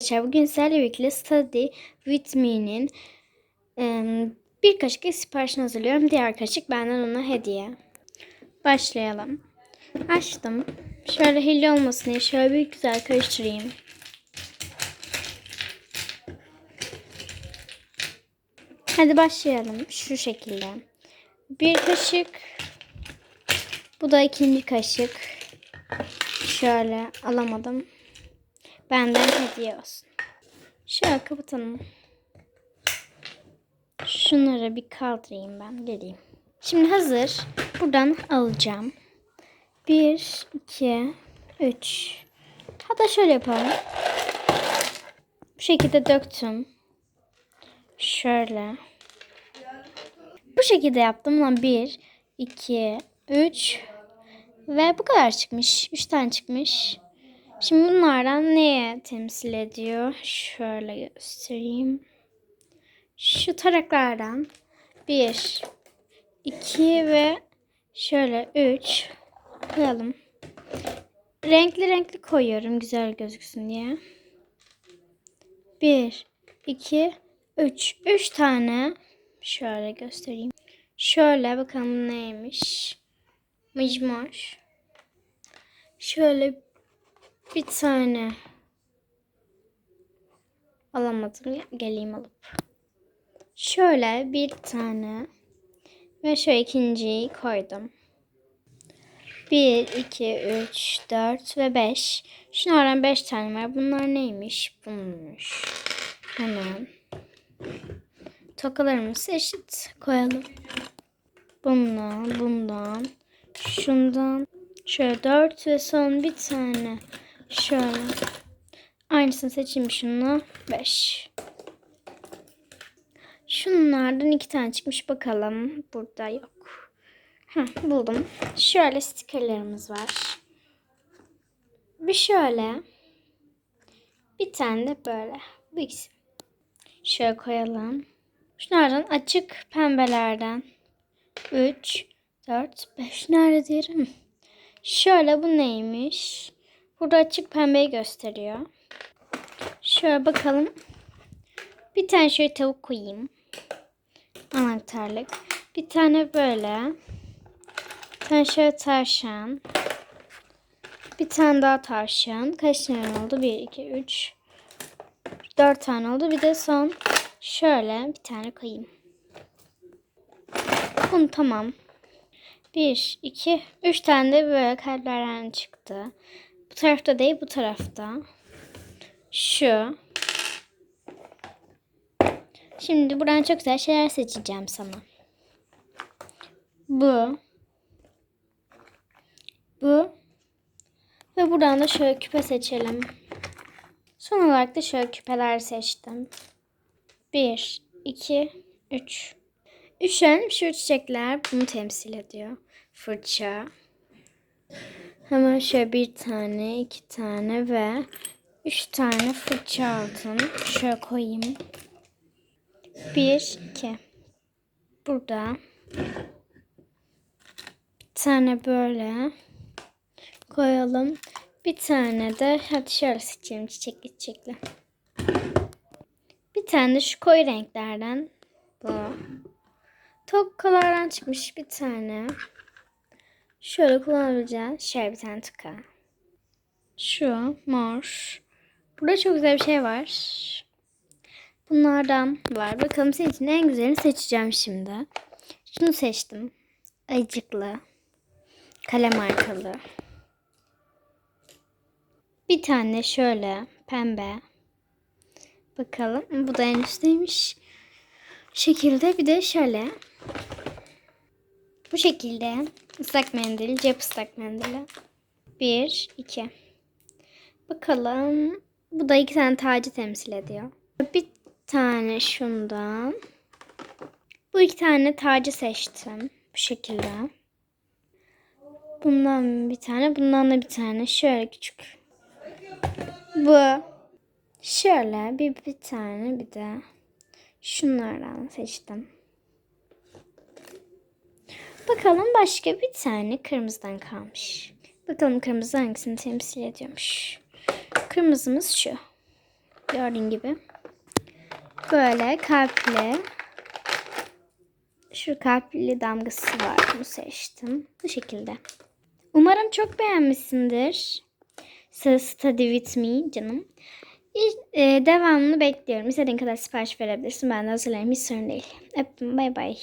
Arkadaşlar bugün sizlerle birlikte Study With Me'nin em, bir kaşık siparişini hazırlıyorum. Diğer kaşık benden ona hediye. Başlayalım. Açtım. Şöyle hilli olmasın diye şöyle bir güzel karıştırayım. Hadi başlayalım. Şu şekilde. Bir kaşık. Bu da ikinci kaşık. Şöyle alamadım. Benden hediye olsun. Şöyle kapatalım. Şunları bir kaldırayım ben. Geleyim. Şimdi hazır. Buradan alacağım. Bir, iki, üç. Hatta şöyle yapalım. Bu şekilde döktüm. Şöyle. Bu şekilde yaptım. Lan bir, iki, üç. Ve bu kadar çıkmış. Üç tane çıkmış. Şimdi bunlardan neye temsil ediyor? Şöyle göstereyim. Şu taraklardan bir, iki ve şöyle üç koyalım. Renkli renkli koyuyorum güzel gözüksün diye. Bir, iki, üç. Üç tane şöyle göstereyim. Şöyle bakalım neymiş. Mıcmor. Şöyle bir tane alamadım. Geleyim alıp. Şöyle bir tane ve şöyle ikinciyi koydum. 1, 2, 3, 4 ve 5. Şunlardan 5 tane var. Bunlar neymiş? Bunmuş. Hemen. Tokalarımızı eşit koyalım. Bundan, bundan, şundan, Şöyle 4 ve son bir tane. Şöyle. Aynısını seçeyim şunu. 5. Şunlardan iki tane çıkmış bakalım. Burada yok. Heh, buldum. Şöyle stikerlerimiz var. Bir şöyle. Bir tane de böyle. Bu ikisi. Şöyle koyalım. Şunlardan açık pembelerden. 3, 4, 5. Nerede diyelim? Şöyle bu neymiş? Burada açık pembeyi gösteriyor. Şöyle bakalım. Bir tane şöyle tavuk koyayım. Anahtarlık. Bir tane böyle. Bir tane şöyle tavşan. Bir tane daha tavşan. Kaç tane oldu? 1, 2, 3, 4 tane oldu. Bir de son şöyle bir tane koyayım. Bunu tamam. 1, 2, 3 tane de böyle kalplerden çıktı. Tarafta değil bu tarafta. Şu. Şimdi buradan çok güzel şeyler seçeceğim sana. Bu. Bu. Ve buradan da şöyle küpe seçelim. Son olarak da şöyle küpeler seçtim. 1, 2, 3. Üşen şu çiçekler bunu temsil ediyor. Fırça. Hemen şöyle bir tane, iki tane ve üç tane fırça aldım. Şöyle koyayım. Bir, iki. Burada. Bir tane böyle koyalım. Bir tane de hadi şöyle seçelim çiçekli çiçekli. Bir tane şu koyu renklerden bu. Tokkalardan çıkmış bir tane. Şöyle kullanabileceğin şöyle bir tane tıka. Şu mor. Burada çok güzel bir şey var. Bunlardan var. Bakalım senin için en güzelini seçeceğim şimdi. Şunu seçtim. Ayıcıklı. Kalem markalı. Bir tane şöyle pembe. Bakalım. Bu da en üstteymiş. Şekilde bir de şöyle bu şekilde ıslak mendil, cep ıslak mendili. Bir, iki. Bakalım. Bu da iki tane tacı temsil ediyor. Bir tane şundan. Bu iki tane tacı seçtim. Bu şekilde. Bundan bir tane, bundan da bir tane. Şöyle küçük. Bu. Şöyle bir, bir tane bir de şunlardan seçtim. Bakalım başka bir tane kırmızıdan kalmış. Bakalım kırmızı hangisini temsil ediyormuş. Kırmızımız şu. Gördüğün gibi. Böyle kalpli. Şu kalpli damgası var. Bunu seçtim. Bu şekilde. Umarım çok beğenmişsindir. Study with me canım. E, devamını bekliyorum. İstediğin kadar sipariş verebilirsin. Ben de hazırlayayım. Hiç sorun değil. Öptüm. Bay bay.